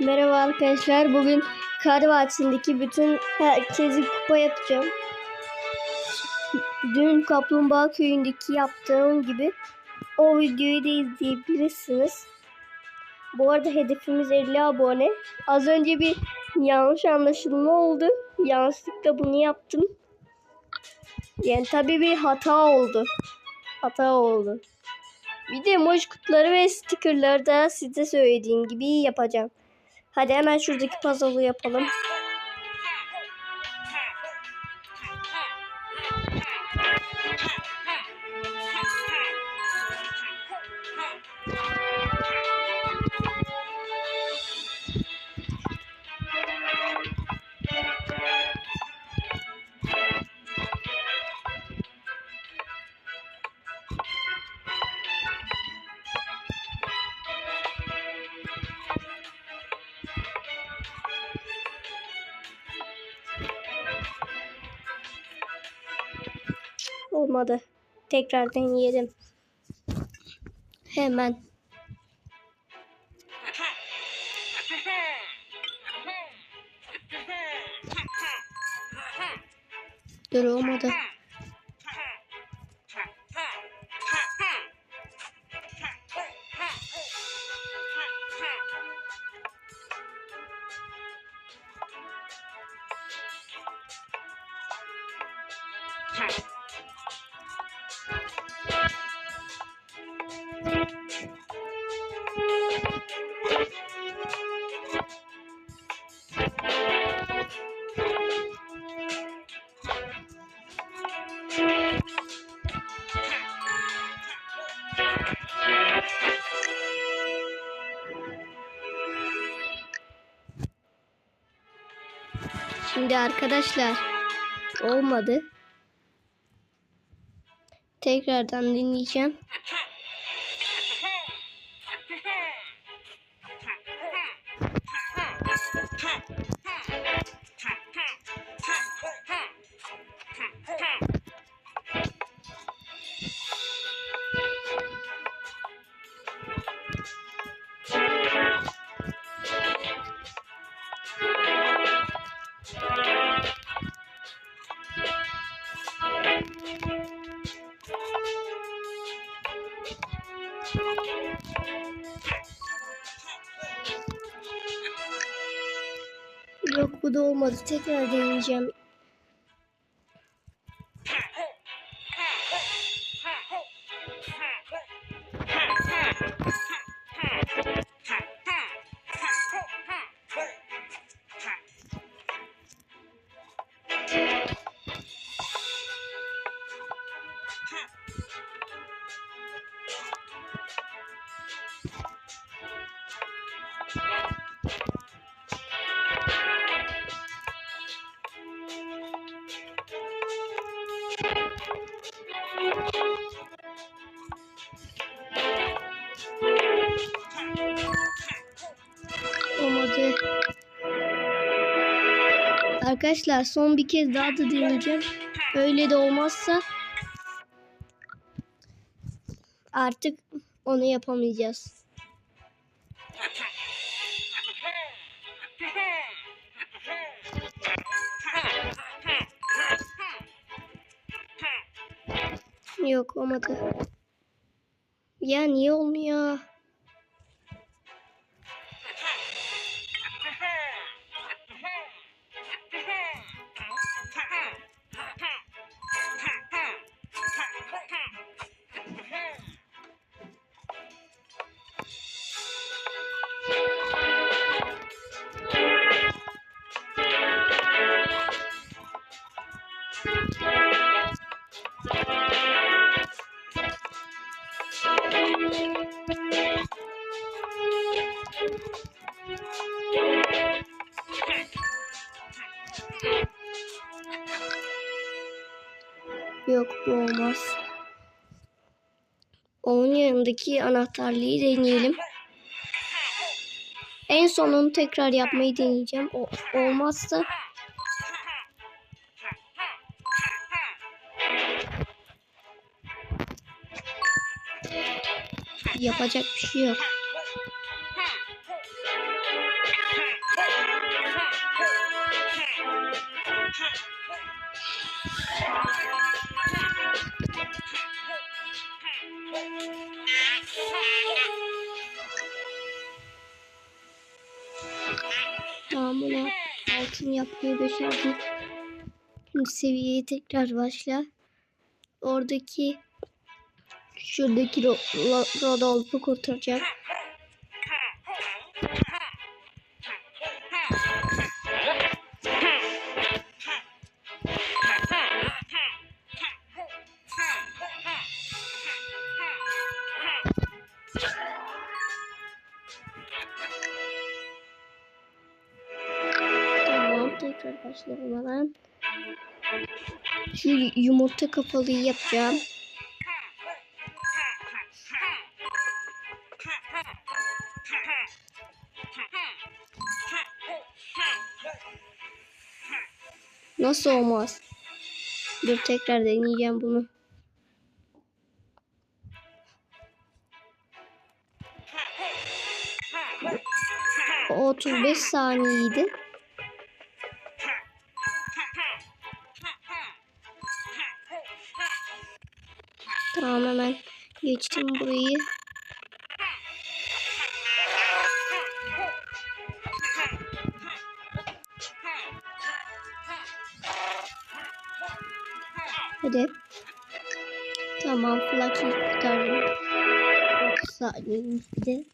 Merhaba arkadaşlar. Bugün Kar Vadisi'ndeki bütün herkesi kupa yapacağım. Dün Kaplumbağa Köyü'ndeki yaptığım gibi o videoyu da izleyebilirsiniz. Bu arada hedefimiz 50 abone. Az önce bir yanlış anlaşılma oldu. Yanlışlıkla bunu yaptım. Yani tabii bir hata oldu. Hata oldu. Bir de emoji kutuları ve stickerları da size söylediğim gibi yapacağım. Hadi hemen şuradaki puzzle'ı yapalım. Olmadı. Tekrar deneyelim. Hemen. Dur olmadı. Şimdi arkadaşlar olmadı. Tekrardan dinleyeceğim. Olmadı. Tekrar deneyeceğim. Arkadaşlar son bir kez daha da deneyeceğim. Öyle de olmazsa artık onu yapamayacağız. Yok olmadı. Ya niye olmuyor? Onun yanındaki anahtarlığı deneyelim. En sonunu tekrar yapmayı deneyeceğim. O, olmazsa yapacak bir şey yok. Tamam bunu altın yapmayı başardım. Şimdi seviyeye tekrar başla. Oradaki şuradaki Ro- Ro- Rodolf'u kurtaracağım. Başlayalım hemen. Şu yumurta kafalıyı yapacağım. Nasıl olmaz? Dur tekrar deneyeceğim bunu. O 35 saniyeydi. Tamam hemen geçtim burayı. Hadi. Tamam Fluffy'yi kurtardım. 30 saniyemiz bir de.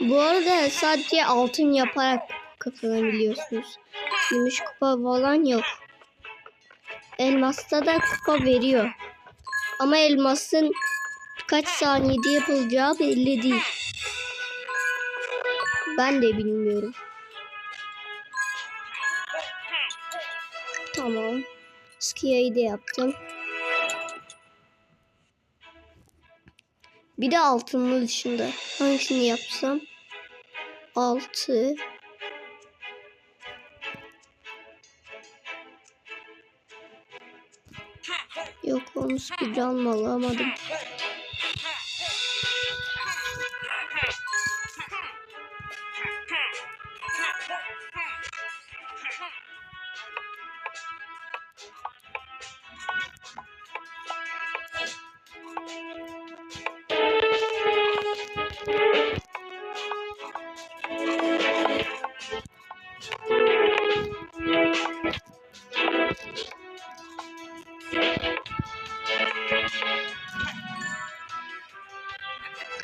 Bu arada sadece altın yaparak kazanabiliyorsunuz. Gümüş kupa falan yok. Elmasta da kupa veriyor. Ama elmasın kaç saniyede yapılacağı belli değil. Ben de bilmiyorum. Tamam. Skia'yı da yaptım. Bir de altınlı dışında. Hangisini yapsam? Altı. Yok onu speedrun alamadım.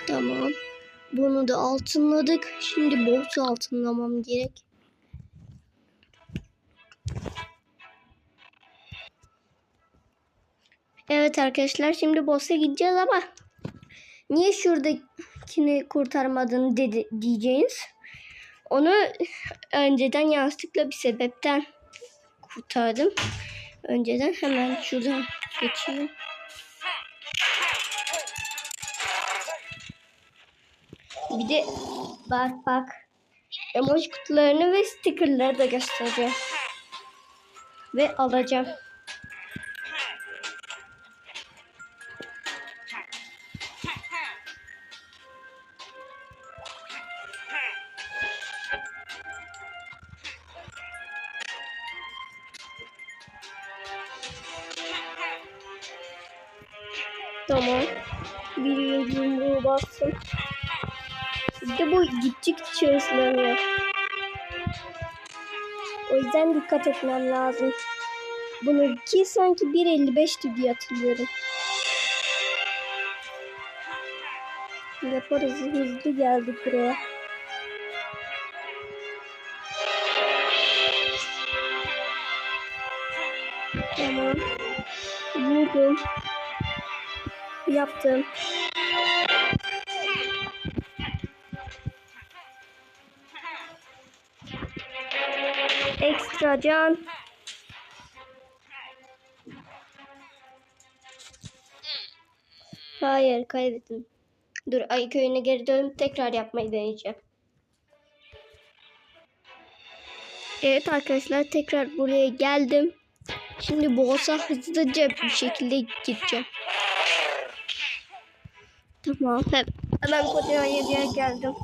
Tamam. Bunu da altınladık. Şimdi boss'u altınlamam gerek. Evet arkadaşlar şimdi boss'a gideceğiz ama niye şuradakini kurtarmadın dedi diyeceğiniz. Onu önceden yanlışlıkla bir sebepten kurtardım. Önceden hemen şuradan geçeyim. Bir de bak bak emoji kutularını ve stickerları da göstereceğim. Ve alacağım. Tamam. Bir yumruğu bastım. De bu gittikçe hızlanıyor. O yüzden dikkat etmem lazım. Bunu ki sanki 1.55'ti diye hatırlıyorum. Yaparız hızlı geldik buraya. Tamam. Vurdum. Yaptım. Ekstra can. Hayır kaybettim. Dur ay köyüne geri dönüp tekrar yapmayı deneyeceğim. Evet arkadaşlar tekrar buraya geldim. Şimdi boss'a hızlıca bir şekilde gideceğim. Tamam. Hemen, kocaman yere geldim.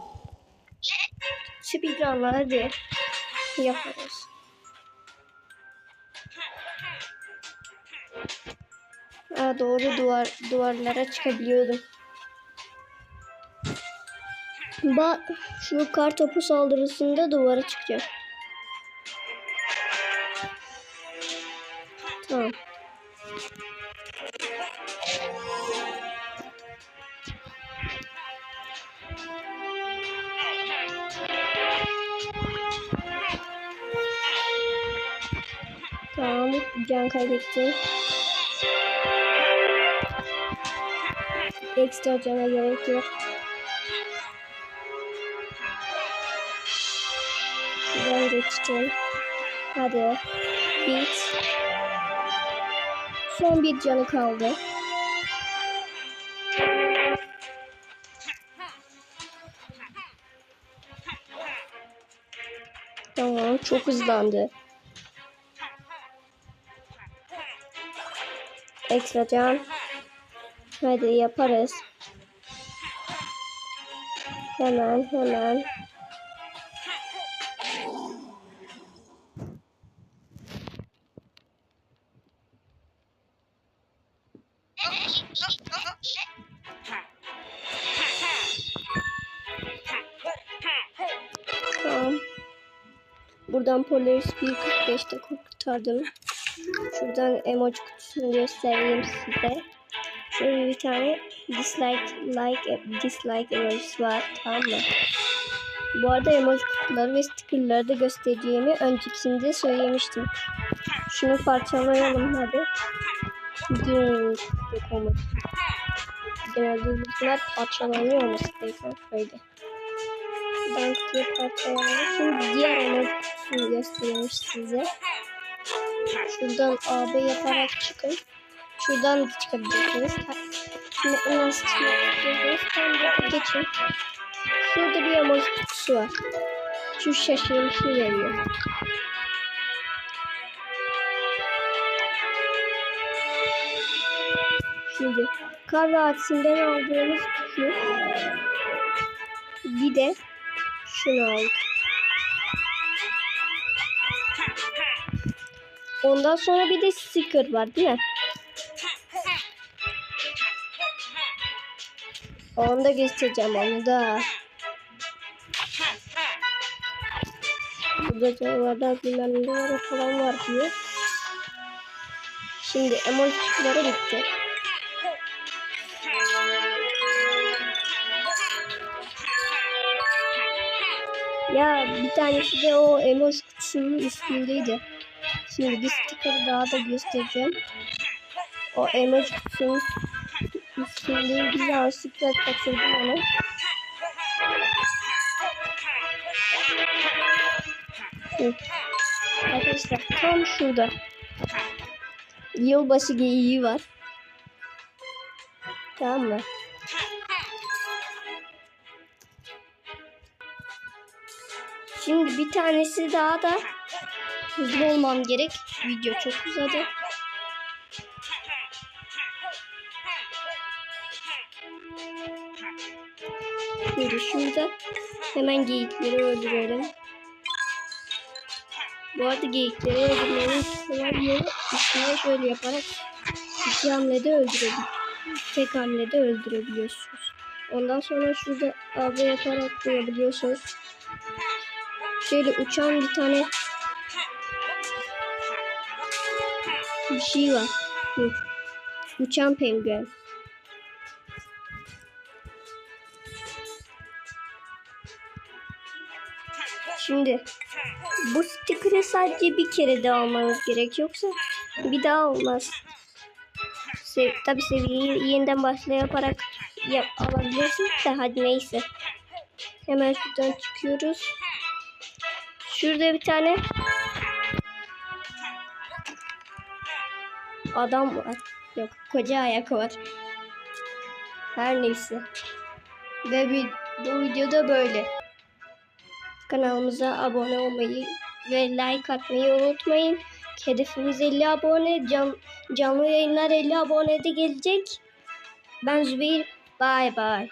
Speedrun'la hadi yaparız. Aa, doğru duvar duvarlara çıkabiliyordum. Ba şu kar topu saldırısında duvara çıkacak. Tamam. Tamam, can kaybetti. Ekstra cana gerek yok. Ben geçtim. Hadi. Bit. Son bir canı kaldı. Tamam, çok hızlandı. Ekstra can. Hadi yaparız. Hemen hemen. Tamam. Buradan Polaris 1.45'te kurtardım. Şuradan emoji kutusunu göstereyim size. Şöyle bir tane dislike like dislike emojisi var tamam mı? Bu arada emoji kutuları ve stickerları da göstereceğimi öncekinde söylemiştim. Şunu parçalayalım hadi. Yok olmadı. Genelde bunlar parçalanıyor olması gerekiyor. Böyle. Ben kutuyu parçalayalım. Şimdi diğer emoji kutusunu göstereyim size. Şuradan AB yaparak çıkın. Şuradan da çıkabilirsiniz. Şimdi nasıl çıkabilirsiniz? Tam geçin. Şurada bir emoji kutusu var. Şu şaşırmışı veriyor. Şimdi kar vadisinden aldığımız şu. Bir de şunu aldık. Ondan sonra bir de sticker var değil mi? Onu da göstereceğim onu da. Burada canavarlar bilmem falan var diyor. Şimdi emojikleri bitti. Ya bir tanesi de o emoji kutusunun üstündeydi. Şimdi bir sticker daha da göstereceğim. O emoji kutusunun üstündeydi. Yanlışlıkla kaçırdım onu. Hı. Arkadaşlar tam şurada. Yılbaşı geyiği var. Tamam mı? Şimdi bir tanesi daha da hızlı olmam gerek. Video çok uzadı. Şimdi şurada hemen geyikleri öldürelim. Bu arada geyikleri öldürmenin yolu üstüne şöyle yaparak iki hamlede öldürebiliyorsunuz. Tek hamlede öldürebiliyorsunuz. Ondan sonra şurada AB yaparak koyabiliyorsunuz. Şöyle uçan bir tane bir şey var. Hı. Uçan penguen. Şimdi bu sticker'ı sadece bir kere de almanız gerek yoksa bir daha olmaz. Sev Tabi seviyeyi yeniden başla yaparak yap alabilirsiniz de hadi neyse. Hemen şuradan çıkıyoruz. Şurada bir tane adam var. Yok koca ayak var. Her neyse. Ve bir, bu videoda böyle. Kanalımıza abone olmayı ve like atmayı unutmayın. Hedefimiz 50 abone. Can, canlı yayınlar 50 abonede gelecek. Ben Zübeyir. Bye bye.